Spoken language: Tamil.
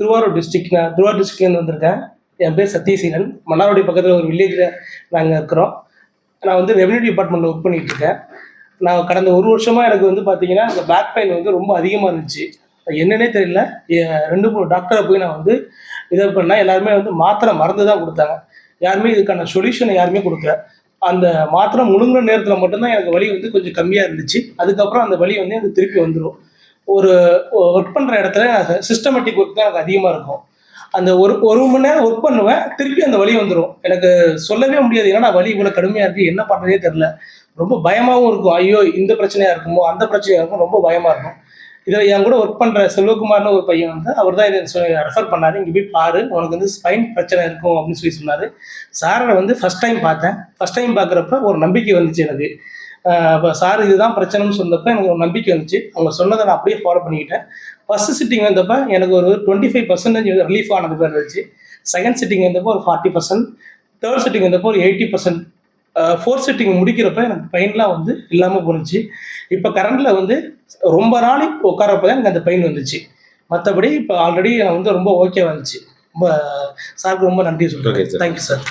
திருவாரூர் டிஸ்ட்ரிக்ட் நான் திருவாரூர் டிஸ்ட்ரிக்ட்லேருந்து வந்திருக்கேன். என் பேர் சத்யசீலன். மன்னார்குடி பக்கத்தில் ஒரு வில்லேஜில் நாங்கள் இருக்கிறோம். நான் வந்து ரெவன்யூ டிபார்ட்மெண்ட்டில் ஒர்க் பண்ணிகிட்டு இருக்கேன். நான் கடந்த ஒரு வருஷமாக எனக்கு வந்து பார்த்தீங்கன்னா அந்த பேக் பெயின் வந்து ரொம்ப அதிகமாக இருந்துச்சு. என்னன்னே தெரியல. ரெண்டு மூணு டாக்டரை போய் நான் வந்து இதை பண்ணேன். எல்லாருமே வந்து மாத்திரை மருந்து தான் கொடுத்தாங்க. யாருமே இதுக்கான சொல்யூஷனை யாருமே கொடுக்கல. அந்த மாத்திரை முழுங்குற நேரத்தில் மட்டும்தான் எனக்கு வலி வந்து கொஞ்சம் கம்மியாக இருந்துச்சு. அதுக்கப்புறம் அந்த வலி வந்து எனக்கு திருப்பி வந்துடும் ஒரு ஒர்க் பண்ணுற இடத்துல சிஸ்டமேட்டிக் ஒர்க் தான் எனக்கு அதிகமாக இருக்கும். அந்த ஒரு ஒரு மணி நேரம் ஒர்க் பண்ணுவேன் திருப்பி அந்த வழி வந்துடும் எனக்கு சொல்லவே முடியாது. ஏன்னா வழி இவ்வளோ கடுமையாக இருக்குது என்ன பண்ணுறதே தெரில ரொம்ப பயமாகவும் இருக்கும். ஐயோ இந்த பிரச்சனையாக இருக்குமோ அந்த பிரச்சனையாக இருக்கும் ரொம்ப பயமாக இருக்கும். இதில் என் கூட ஒர்க் பண்ணுற செல்வகுமார்னு ஒரு பையன் வந்து அவர் தான் இதை ரெஃபர் பண்ணாரு. இங்கே போய் பாரு உனக்கு வந்து ஸ்பைன் பிரச்சனை இருக்கும் அப்படின்னு சொல்லி சொன்னார். சாரை வந்து ஃபஸ்ட் டைம் பார்த்தேன். ஃபஸ்ட் டைம் பார்க்குறப்ப ஒரு நம்பிக்கை வந்துச்சு எனக்கு. இப்போ சார் இதுதான் பிரச்சனைன்னு சொன்னப்ப எனக்கு ஒரு நம்பிக்கை வந்துச்சு. அவங்க சொன்னதை நான் அப்படியே ஃபாலோ பண்ணிக்கிட்டேன். ஃபஸ்ட்டு சிட்டிங் வந்தப்ப எனக்கு ஒரு டுவெண்ட்டி ஃபைவ் பர்சன்டேஜ் ரிலீஃப் ஆனது பேர் இருந்துச்சு செகண்ட் சிட்டிங் வந்தப்போ ஒரு ஃபார்ட்டி பர்சன்ட் தேர்ட் சிட்டிங் வந்தப்போ ஒரு எயிட்டி பர்சன்ட் ஃபோர்த் சிட்டிங் முடிக்கிறப்ப எனக்கு பெயின்லாம் வந்து இல்லாமல் போணுச்சு. இப்போ கரண்டில் வந்து ரொம்ப நாளைக்கு உட்காரப்ப தான் எனக்கு அந்த பெயின் வந்துச்சு. மற்றபடி இப்போ ஆல்ரெடி நான் வந்து ரொம்ப ஓகே வந்துச்சு. ரொம்ப சாருக்கு ரொம்ப நன்றி சொல்கிறேன். Thank you sir